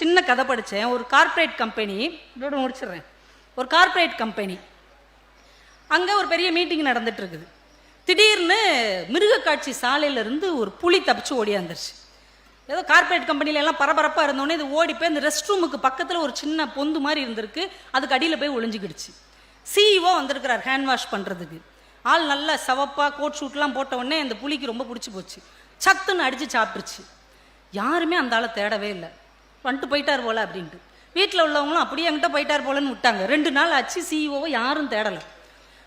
சின்ன கதை படித்தேன் ஒரு கார்ப்பரேட் கம்பெனி இதோட முடிச்சிடுறேன். ஒரு கார்ப்பரேட் கம்பெனி அங்கே ஒரு பெரிய மீட்டிங் நடந்துட்டுருக்குது. திடீர்னு மிருகக்காட்சி சாலையிலேருந்து ஒரு புலி தப்பிச்சு ஓடியாந்துருச்சு ஏதோ கார்ப்பரேட் கம்பெனியில எல்லாம் பரபரப்பாக இருந்தோடனே இது ஓடி போய் அந்த ரெஸ்ட் ரூமுக்கு பக்கத்தில் ஒரு சின்ன பொந்து மாதிரி இருந்திருக்கு. அதுக்கு அடியில் போய் ஒளிஞ்சுக்கிடுச்சு. சிஇஓ வந்திருக்கிறார் ஹேண்ட் வாஷ் பண்ணுறதுக்கு ஆள் நல்லா சவப்பாக கோட் ஷூட்லாம் போட்ட உடனே அந்த புலிக்கு ரொம்ப பிடிச்சி போச்சு. சத்துன்னு அடித்து சாப்பிட்டுருச்சு. யாருமே அந்த ஆளை தேடவே இல்லை. வந்துட்டு போயிட்டார் போல அப்படின்ட்டு. வீட்டில் உள்ளவங்களும் அப்படியே என்கிட்ட போயிட்டார் போலன்னு விட்டாங்க. ரெண்டு நாள் ஆச்சு சிஇஓவை யாரும் தேடலை.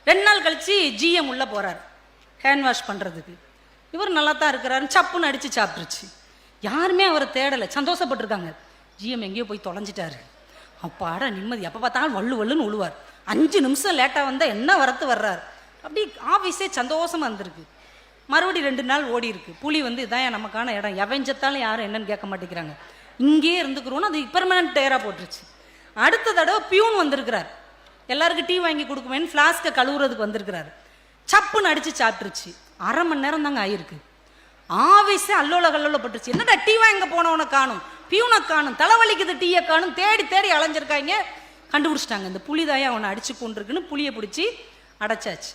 ரெண்டு நாள் கழித்து ஜிஎம் உள்ளே போகிறார் ஹேண்ட் வாஷ் பண்ணுறதுக்கு இவர் நல்லா தான் இருக்கிறாரு சப்புன்னு அடித்து சாப்பிட்ருச்சு யாருமே அவரை தேடலை சந்தோஷப்பட்டிருக்காங்க. ஜிஎம் எங்கேயோ போய் தொலைஞ்சிட்டாரு. அப்பாடா நிம்மதி. எப்போ பார்த்தாலும் வள்ளு வள்ளுன்னு உழுவார். அஞ்சு நிமிஷம் லேட்டாக வந்தால் என்ன வரத்து வர்றார்? அப்படி ஆஃபீஸே சந்தோஷமாக இருந்திருக்கு. மறுபடி ரெண்டு நாள் ஓடி இருக்கு புலி வந்து இதான் நமக்கான இடம். எவஞ்சத்தாலும் யாரும் என்னன்னு கேட்க மாட்டேங்கிறாங்க. இங்கேயே இருந்துக்கிறோன்னு அது பெர்மனன்ட் டயராக போட்டுருச்சு. அடுத்த தடவை பியூன் வந்திருக்கிறார். எல்லாருக்கும் டீ வாங்கி கொடுக்குமேன்னு ஃப்ளாஸ்க்கை கழுவுறதுக்கு வந்திருக்கிறாரு. சப்புன்னு அடித்து சாப்பிட்டுருச்சு. அரை மணி நேரம் தாங்க ஆயிருக்கு. ஆவேசே அல்லோல கல்லோல பட்டுருச்சு. என்னடா டீ வாங்க போனவனை காணும்? பியூனை காணும்? தலைவலிக்குது டீயை காணும்? தேடி தேடி அலைஞ்சிருக்காங்க. கண்டுபிடிச்சிட்டாங்க. இந்த புலிதாயை அவனை அடிச்சு கொண்டிருக்குன்னு புளியை பிடிச்சி அடைச்சாச்சு.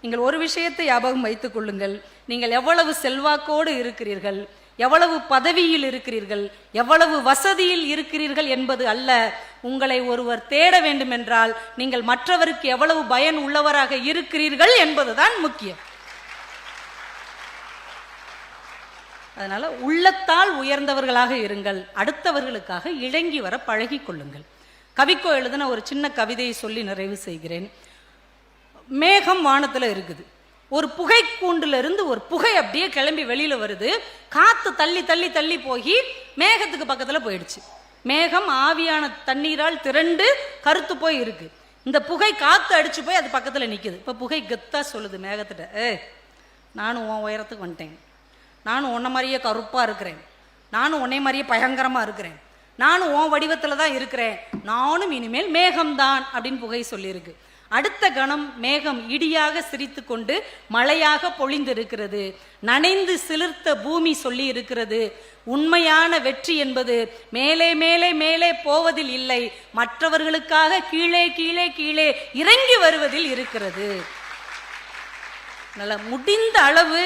நீங்கள் ஒரு விஷயத்தை ஞாபகம் வைத்துக் கொள்ளுங்கள். நீங்கள் எவ்வளவு செல்வாக்கோடு இருக்கிறீர்கள்? எவ்வளவு பதவியில் இருக்கிறீர்கள் எவ்வளவு வசதியில் இருக்கிறீர்கள் என்பது அல்ல. உங்களை ஒருவர் தேட வேண்டுமென்றால் நீங்கள் மற்றவருக்கு எவ்வளவு பயன் உள்ளவராக இருக்கிறீர்கள் என்பதுதான் முக்கியம். அதனால உள்ளத்தால் உயர்ந்தவர்களாக இருங்கள் அடுத்தவர்களுக்காக இழங்கி வர பழகிக் கொள்ளுங்கள். கவிக்கோ எழுதின ஒரு சின்ன கவிதையை சொல்லி நிறைவு செய்கிறேன். மேகம் வானத்தில் இருக்குது. ஒரு புகை கூண்டுலேருந்து ஒரு புகை அப்படியே கிளம்பி வெளியில் வருது. காற்று தள்ளி தள்ளி தள்ளி போய் மேகத்துக்கு பக்கத்தில் போயிடுச்சு. மேகம் ஆவியான தண்ணீரால் திரண்டு கருத்து போய் இருக்கு. இந்த புகை காற்று அடிச்சு போய் அது பக்கத்தில் நிற்குது இப்போ புகை கெத்தாக சொல்லுது மேகத்திட்ட. ஏ நானும் உன் உயரத்துக்கு வந்துட்டேன். நானும் உன்னை மாதிரியே கருப்பாக இருக்கிறேன். நானும் உன்னை மாதிரியே பயங்கரமாக இருக்கிறேன். நானும் உன் வடிவத்தில் தான் இருக்கிறேன். நானும் இனிமேல் மேகம்தான் அப்படின்னு புகை சொல்லியிருக்கு. அடுத்த கணம் மேகம் இடியாக சிரித்து கொண்டு மழையாக பொழிந்திருக்கிறது. நனைந்து சிலிர்த்த பூமி சொல்லி இருக்கிறது உண்மையான வெற்றி என்பது மேலே மேலே மேலே போவதில் இல்லை. மற்றவர்களுக்காக கீழே கீழே கீழே இறங்கி வருவதில் இருக்கிறது. நல்ல முடிந்த அளவு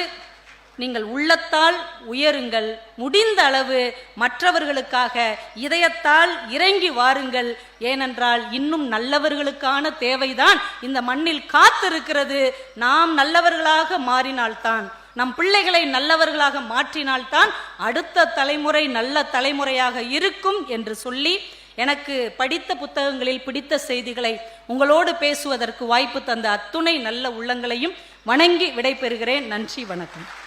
நீங்கள் உள்ளத்தால் உயருங்கள். முடிந்த அளவு மற்றவர்களுக்காக இதயத்தால் இறங்கி வாருங்கள். ஏனென்றால் இன்னும் நல்லவர்களுக்கான தேவைதான் இந்த மண்ணில் காத்திருக்கிறது. நாம் நல்லவர்களாக மாறினால்தான் நம் பிள்ளைகளை நல்லவர்களாக மாற்றினால்தான் அடுத்த தலைமுறை நல்ல தலைமுறையாக இருக்கும் என்று சொல்லி எனக்கு படித்த புத்தகங்களில் பிடித்த செய்திகளை உங்களோடு பேசுவதற்கு வாய்ப்பு தந்த அத்துணை நல்ல உள்ளங்களையும் வணங்கி விடைபெறுகிறேன். நன்றி வணக்கம்.